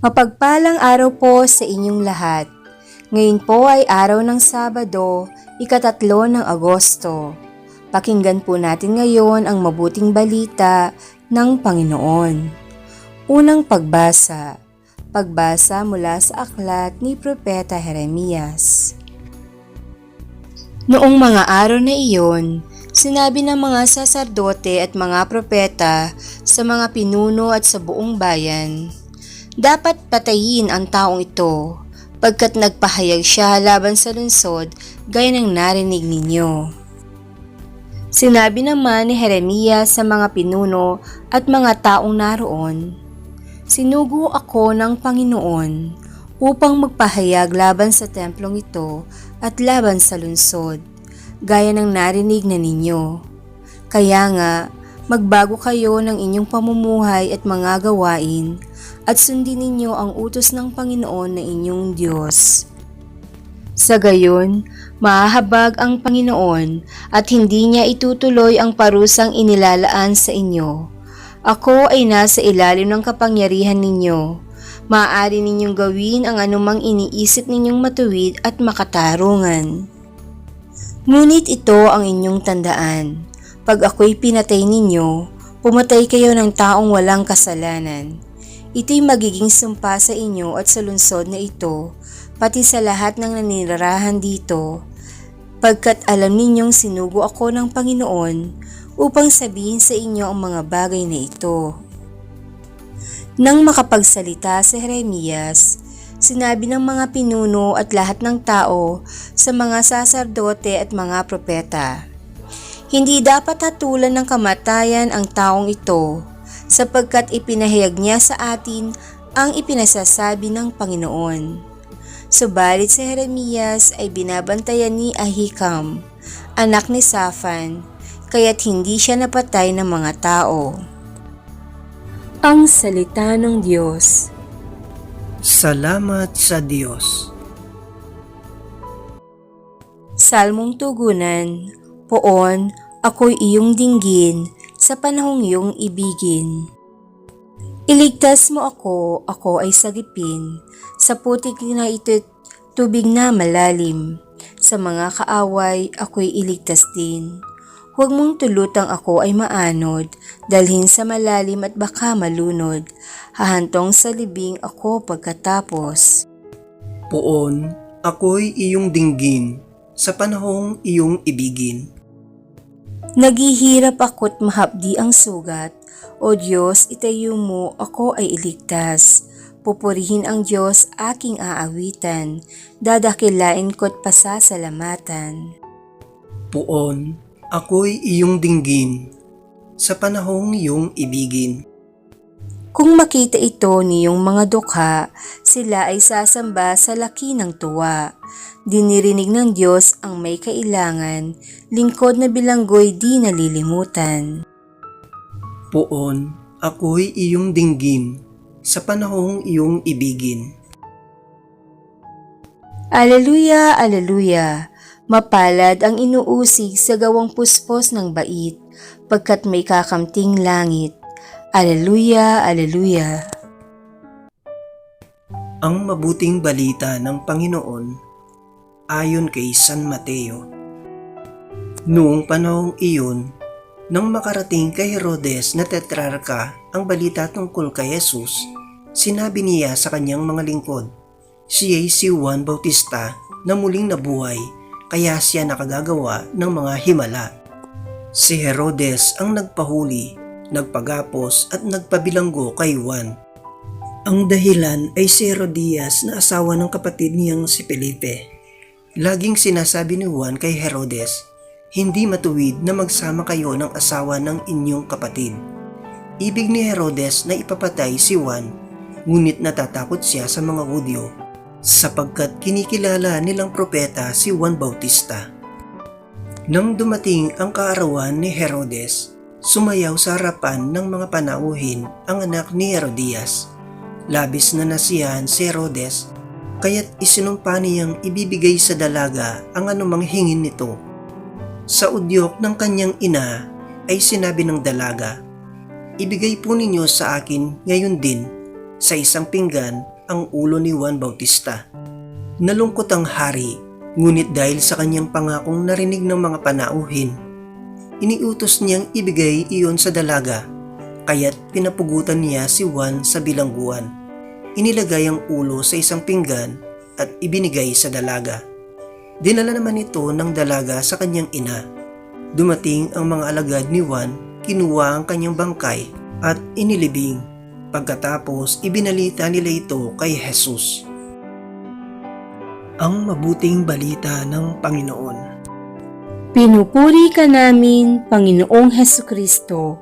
Mapagpalang araw po sa inyong lahat. Ngayon po ay araw ng Sabado, ikatatlo ng Agosto. Pakinggan po natin ngayon ang mabuting balita ng Panginoon. Unang pagbasa. Pagbasa mula sa aklat ni Propeta Jeremias. Noong mga araw na iyon, sinabi ng mga saserdote at mga propeta sa mga pinuno at sa buong bayan, dapat patayin ang taong ito pagkat nagpahayag siya laban sa lungsod gaya ng narinig ninyo. Sinabi naman ni Jeremias sa mga pinuno at mga taong naroon, Sinugo ako ng Panginoon upang magpahayag laban sa templong ito at laban sa lungsod, gaya ng narinig na ninyo. Kaya nga, magbago kayo ng inyong pamumuhay at mga gawain at sundin ninyo ang utos ng Panginoon na inyong Diyos. Sa gayon, mahahabag ang Panginoon at hindi niya itutuloy ang parusang inilalaan sa inyo. Ako ay nasa ilalim ng kapangyarihan ninyo. Maaari ninyong gawin ang anumang iniisip ninyong matuwid at makatarungan. Ngunit ito ang inyong tandaan. Pag ako'y pinatay ninyo, pumatay kayo ng taong walang kasalanan. Ito'y magiging sumpa sa inyo at sa lungsod na ito, pati sa lahat ng naninirahan dito, pagkat alam ninyong sinugo ako ng Panginoon upang sabihin sa inyo ang mga bagay na ito. Nang makapagsalita si Jeremias, sinabi ng mga pinuno at lahat ng tao sa mga saserdote at mga propeta, Hindi dapat hatulan ng kamatayan ang taong ito, sapagkat ipinahayag niya sa atin ang ipinasasabi ng Panginoon. Subalit si Jeremias ay binabantayan ni Ahikam, anak ni Safan, kaya't hindi siya napatay ng mga tao. Ang Salita ng Diyos Salamat sa Diyos. Salmong Tugunan Poon, ako'y iyong dinggin sa panahong iyong ibigin. Iligtas mo ako, ako ay sagipin, sa putik na ito tubig na malalim. Sa mga kaaway, ako'y iligtas din. Huwag mong tulutang ako ay maanod, dalhin sa malalim at baka malunod. Hahantong sa libing ako pagkatapos. Poon, ako'y iyong dinggin sa panahong iyong ibigin. Naghihirap ako't mahapdi ang sugat. O Diyos, itayo mo, ako ay iligtas. Pupurihin ang Diyos aking aawitan. Dadakilain ko't pasasalamatan. Poon, ako'y iyong dinggin sa panahong iyong ibigin. Kung makita ito niyong mga dukha, sila ay sasamba sa laki ng tuwa. Dinirinig ng Diyos ang may kailangan, lingkod na bilanggoy di nalilimutan. Poon, ako'y iyong dinggin sa panahong iyong ibigin. Aleluya, aleluya! Mapalad ang inuusig sa gawang puspos ng bait, pagkat may kakamting langit. Aleluya, aleluya! Ang mabuting balita ng Panginoon ayon kay San Mateo. Noong panahong iyon, nang makarating kay Herodes na tetrarka ang balita tungkol kay Jesus, sinabi niya sa kanyang mga lingkod, siya si Juan Bautista na muling nabuhay kaya siya nakagagawa ng mga himala. Si Herodes ang nagpahuli, nagpagapos at nagpabilanggo kay Juan. Ang dahilan ay si Herodias na asawa ng kapatid niyang si Felipe. Laging sinasabi ni Juan kay Herodes, hindi matuwid na magsama kayo ng asawa ng inyong kapatid. Ibig ni Herodes na ipapatay si Juan, ngunit natatakot siya sa mga Hudyo sapagkat kinikilala nilang propeta si Juan Bautista. Nang dumating ang kaarawan ni Herodes, sumayaw sa harapan ng mga panauhin ang anak ni Herodias. Labis na nasiyahan si Herodes, kaya't isinumpa niyang ibibigay sa dalaga ang anumang hingin nito. Sa udyok ng kanyang ina ay sinabi ng dalaga, Ibigay po ninyo sa akin ngayon din sa isang pinggan ang ulo ni Juan Bautista. Nalungkot ang hari, ngunit dahil sa kanyang pangakong narinig ng mga panauhin, iniutos niyang ibigay iyon sa dalaga, kaya't pinapugutan niya si Juan sa bilangguan. Inilagay ang ulo sa isang pinggan at ibinigay sa dalaga. Dinala naman ito ng dalaga sa kanyang ina. Dumating ang mga alagad ni Juan, kinuha ang kanyang bangkay at inilibing. Pagkatapos, ibinalita nila ito kay Jesus. Ang mabuting balita ng Panginoon. Pinupuri ka namin, Panginoong Heso Kristo.